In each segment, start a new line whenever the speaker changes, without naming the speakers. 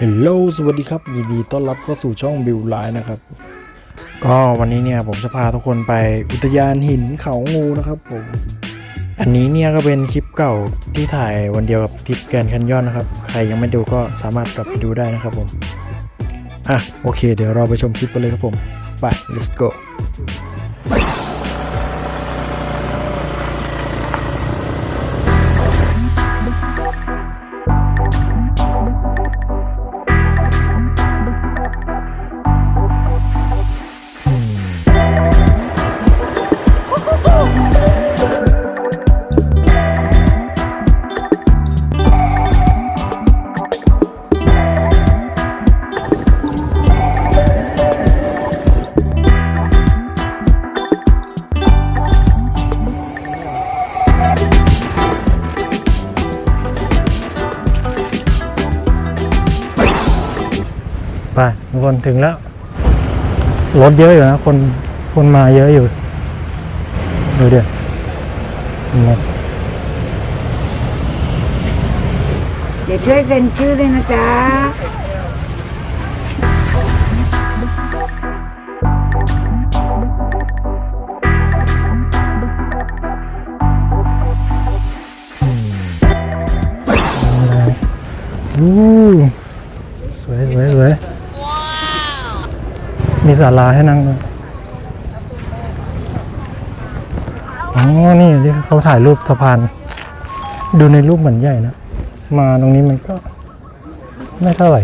ฮลโหลสวัสดีครับ ยินดีต้อนรับเข้าสู่ช่องบิวไลน์นะครับ ก็วันนี้เนี่ยผมจะพาทุกคนไปอุทยานหินเขางูนะครับผม อันนี้เนี่ยก็เป็นคลิปเก่าที่ถ่ายวันเดียวกับทริปแกนด์แคนยอนนะครับ ใครยังไม่ดูก็สามารถกลับไปดูได้นะครับผม อะโอเค เดี๋ยวเราไปชมคลิปกันเลยครับผม ไป let's go
ไปทุกคนถึงแล้ว รถเยอะอยู่นะ คนคนมาเยอะอยู่ ดูเดี๋ยวนะ
เดี๋ยวช่วยเซ็นชื่อด้วยนะจ๊ะ
อู้สวยสวยสวย มีศาลาให้นั่งด้วยอ๋อ นี่ที่เขาถ่ายรูปสะพาน ดูในรูปเหมือนใหญ่นะ มาตรงนี้มันก็ไม่เท่าไหร่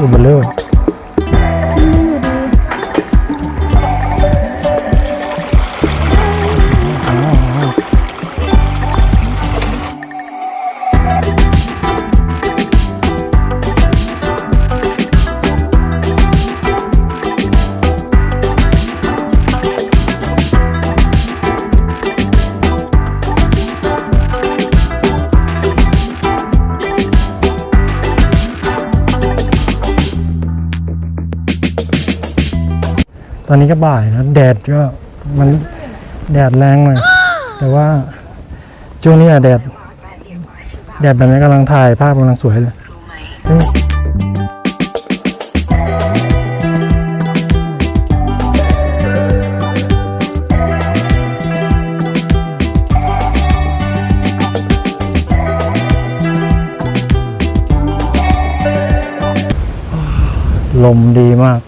อุ ตอนนี้ก็บ่ายนะแดดก็มันแดดแรงหน่อยแต่ว่าช่วงนี้อะแดด แดดแบบนี้กำลังถ่ายภาพกำลังสวยเลยลมดีมาก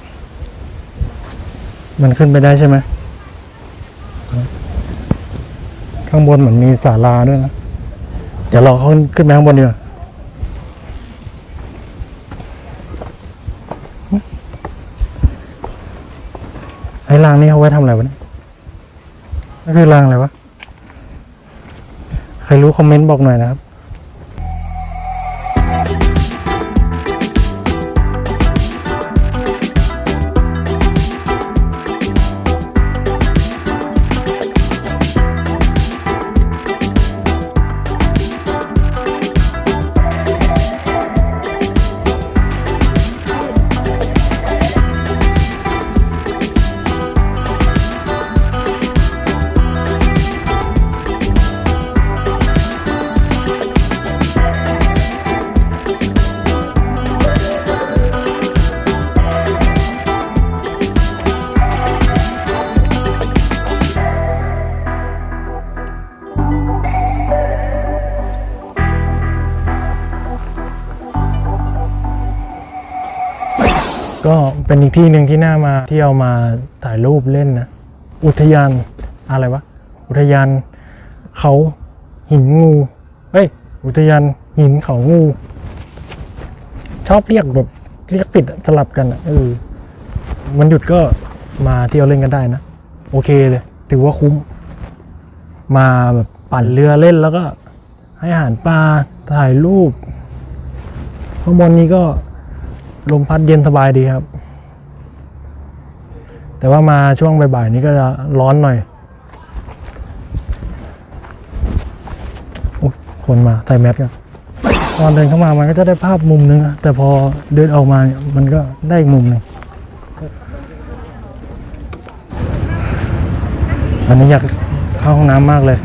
มันขึ้นไปได้ใช่ไหม ข้างบนเหมือนมีศาลาด้วยนะ เดี๋ยวเราขึ้นขึ้นไปข้างบนดีกว่าไอ้รางนี้เขาไว้ทำอะไรวะเนี่ยนั่นคือรางอะไรวะ ใครรู้คอมเมนต์บอกหน่อยนะครับ ก็เป็นอีกที่หนึ่งที่น่ามาเที่ยวมาถ่ายรูปเล่นนะ อุทยานอะไรวะ อุทยานเขาหินงูเฮ้ย อุทยานหินเขางู ชอบเรียกแบบเรียกปิดสลับกันอะเออมันหยุดก็มาเที่ยวเล่นกันได้นะ โอเคเลย ถือว่าคุ้ม มาแบบปั่นเรือเล่นแล้วก็ ให้อาหารปลาถ่ายรูปข้างบนนี้ก็ ลมพัดเย็นสบายดีครับ แต่ว่ามาช่วงบ่ายๆนี้ก็จะร้อนหน่อยคนมาใส่แมสกันตอนเดินเข้ามามันก็จะได้ภาพมุมนึง แต่พอเดินออกมาเนี่ยมันก็ได้อีกมุมหนึ่งอันนี้อยากเข้าห้องน้ำมากเลย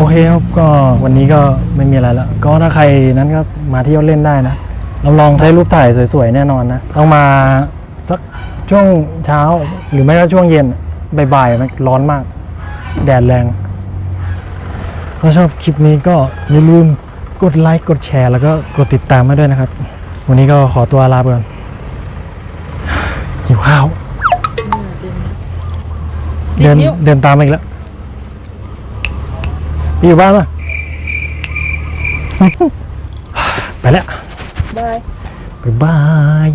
โอเคครับก็วันนี้ก็ไม่มีอะไรแล้วก็ถ้าใครนั้นก็มาเที่ยวเล่นได้นะเราลองได้รูปถ่ายสวยๆแน่นอนนะต้องมาสักช่วงเช้าหรือไม่ก็ช่วงเย็นบ่ายๆมันร้อนมาก แดดแรงถ้าชอบคลิปนี้ก็อย่าลืมกดไลค์กดแชร์แล้วก็กดติดตามมาด้วยนะครับ วันนี้ก็ขอตัวลาไปก่อนหิวข้าว เดินเดินตามมาอีกแล้ว พี่อยู่บ้านปะ ไปแล้ว
บาย
บายบาย